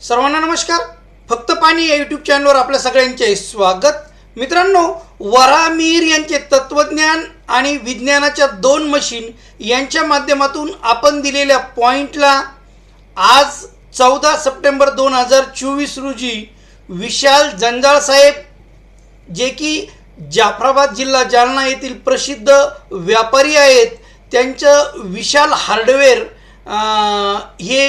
सर्वांना नमस्कार. फक्त पाणी या यूट्यूब चॅनलवर आपल्या सगळ्यांचे स्वागत. मित्रांनो वरामीर यांचे तत्वज्ञान आणि विज्ञानाच्या दोन मशीन यांच्या माध्यमातून आपण दिलेल्या पॉईंटला आज चौदा सप्टेंबर दोन हजार चोवीस रोजी विशाल जंजाळ साहेब जे की जाफराबाद जिल्हा जालना येथील प्रसिद्ध व्यापारी आहेत त्यांचं विशाल हार्डवेअर हे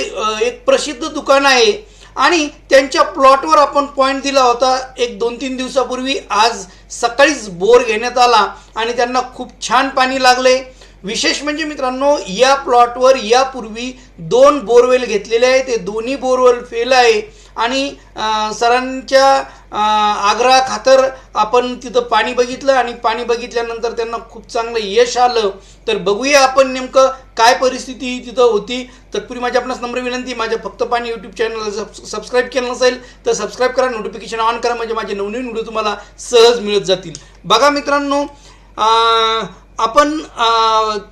एक प्रसिद्ध दुकान आहे. आणि त्यांच्या प्लॉटवर आपण पॉईंट दिला होता. एक दोन तीन दिवसापूर्वी आज सकाळीच बोर घेण्यात आला आणि त्यांना खूप छान पाणी लागले. विशेष म्हणजे मित्रांनो या प्लॉटवर यापूर्वी दोन बोरवेल घेतलेले आहे ते दोन्ही बोरवेल फेल आहे. आणि सरांच्या आग्रा खातर आपण तिथं पाणी बघितलं आणि पाणी बघितल्यानंतर त्यांना खूप चांगलं यश आलं. तर बघूया आपण नेमकं काय परिस्थिती तिथं होती. तत्पूर्वी माझ्या आपणास नम्र विनंती माझ्या फक्त पाणी यूट्यूब चॅनलला सब सबस्क्राईब केलं नसेल तर सबस्क्राईब करा नोटिफिकेशन ऑन करा म्हणजे माझे नवनवीन व्हिडिओ तुम्हाला सहज मिळत जातील. बघा मित्रांनो आपण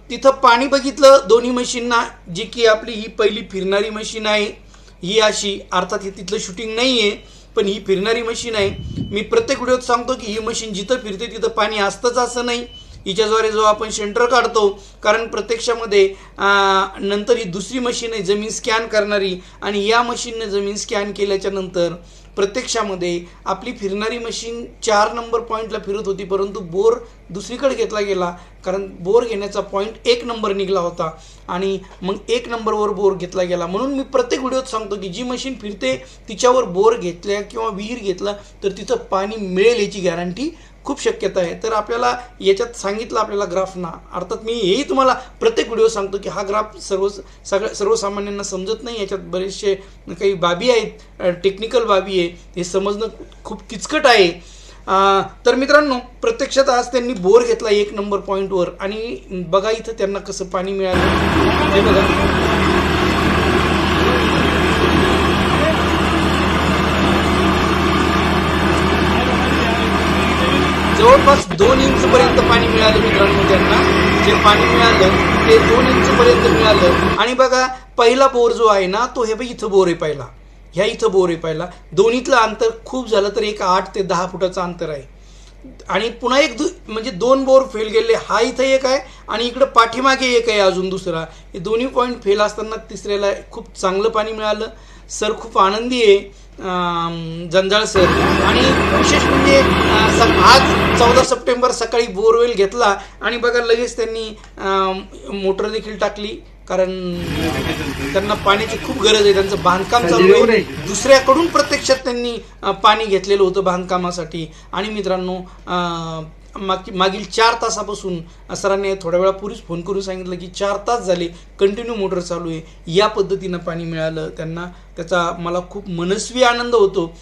तिथं पाणी बघितलं दोन्ही मशीनना जी की आपली ही पहिली फिरणारी मशीन आहे. ही अशी अर्थात हे तिथलं शूटिंग नाही आहे पण ही फिरणारी मशीन आहे. मी प्रत्येक व्हिडिओत सांगतो की ही मशीन जिथं फिरते तिथं पाणी असतंच असं नाही. हिच्याद्वारे जो आपण सेंटर काढतो कारण प्रत्यक्षामध्ये नंतर ही दुसरी मशीन आहे जमीन स्कॅन करणारी आणि या मशीनने जमीन स्कॅन केल्याच्यानंतर प्रत्यक्षामध्ये आपली फिरणारी मशीन चार नंबर पॉईंटला फिरत होती परंतु बोर दुसरीकडे घेतला गेला कारण बोर घेण्याचा पॉईंट एक नंबर निघाला होता आणि मग एक नंबरवर बोर घेतला गेला. म्हणून मी प्रत्येक व्हिडिओत सांगतो की जी मशीन फिरते तिच्यावर बोर घेतल्या किंवा विहीर घेतला तर तिचं पाणी मिळेल याची गॅरंटी खूप शक्यता आहे. तर आपल्याला याच्यात सांगितलं आपल्याला ग्राफना. अर्थात मी हेही तुम्हाला प्रत्येक व्हिडिओ सांगतो की हा ग्राफ सर्व सगळ्या सर्वसामान्यांना समजत नाही. याच्यात बरेचसे काही बाबी आहेत. टेक्निकल बाबी आहे. हे समजणं खूप किचकट आहे. तर मित्रांनो प्रत्यक्षात आज त्यांनी बोर घेतला एक नंबर पॉईंटवर आणि बघा इथं त्यांना कसं पाणी मिळालं. हे बघा. जवळपास दोन इंच पर्यंत पाणी मिळालं मित्रांनो त्यांना. जे पाणी मिळालं ते दोन इंच पर्यंत मिळालं. आणि बघा पहिला बोर जो आहे ना तो हे बघ इथं बोर आहे पहिला. ह्या इथं बोर आहे पहिला. दोन्हीतलं अंतर खूप झालं तर एक आठ ते दहा फुटाचं अंतर आहे. आणि पुन्हा एक दु म्हणजे दोन बोर फेल गेले हा इथं एक आहे आणि इकडं पाठीमागे एक आहे अजून दुसरा. हे दोन्ही पॉईंट फेल असताना तिसऱ्याला खूप चांगलं पाणी मिळालं. सर खूप आनंदी आहे. जंजाळ सर. आणि विशेष म्हणजे आज चौदा सप्टेंबर सकाळी बोरवेल घेतला आणि बघा लगेच त्यांनी मोटर देखील टाकली कारण त्यांना पाण्याची खूप गरज आहे. त्यांचं बांधकाम चालू आहे. दुसऱ्याकडून प्रत्यक्षात त्यांनी पाणी घेतलेलं होतं बांधकामासाठी. आणि मित्रांनो माग मागील चार तासापासून सरांनी थोड्या वेळापूर्वीच फोन करून सांगितलं की चार तास झाले कंटिन्यू मोटर चालू आहे. या पद्धतीनं पाणी मिळालं त्यांना. त्याचा मला खूप मनस्वी आनंद होतो.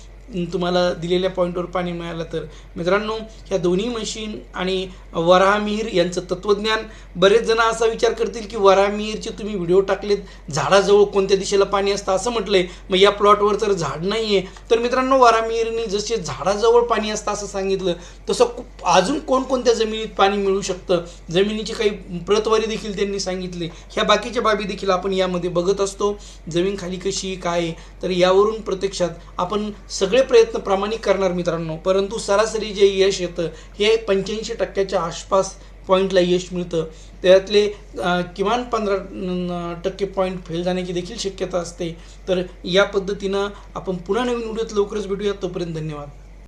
तुम्हाला दिलेल्या पॉईंटवर पाणी मिळालं तर. मित्रांनो ह्या दोन्ही मशीन आणि वराहमिहीर यांचं तत्त्वज्ञान बरेच जण असा विचार करतील की वराहमिहीरचे तुम्ही व्हिडिओ टाकलेत झाडाजवळ कोणत्या दिशेला पाणी असतं असं म्हटलंय. मग या प्लॉटवर तर झाड नाही आहे तर मित्रांनो वराहमीरनी जसे झाडाजवळ पाणी असतं असं सांगितलं तसं खूप अजून कोणकोणत्या जमिनीत पाणी मिळू शकतं? जमिनीची काही प्रतवारी देखील त्यांनी सांगितले. ह्या बाकीच्या बाबी देखील आपण यामध्ये बघत असतो. जमीन खाली कशी काय आहे? तर यावरून प्रत्यक्षात आपण सगळं सगळे प्रयत्न प्रामाणिक करणार मित्रांनो. परंतु सरासरी जे यश येतं हे पंच्याऐंशी टक्क्याच्या आसपास पॉईंटला यश मिळतं. त्यातले किमान पंधरा टक्के पॉईंट फेल जाण्याची देखील शक्यता असते. तर या पद्धतीनं आपण पुन्हा नवीन व्हिडिओत लवकरच भेटूया. तोपर्यंत धन्यवाद.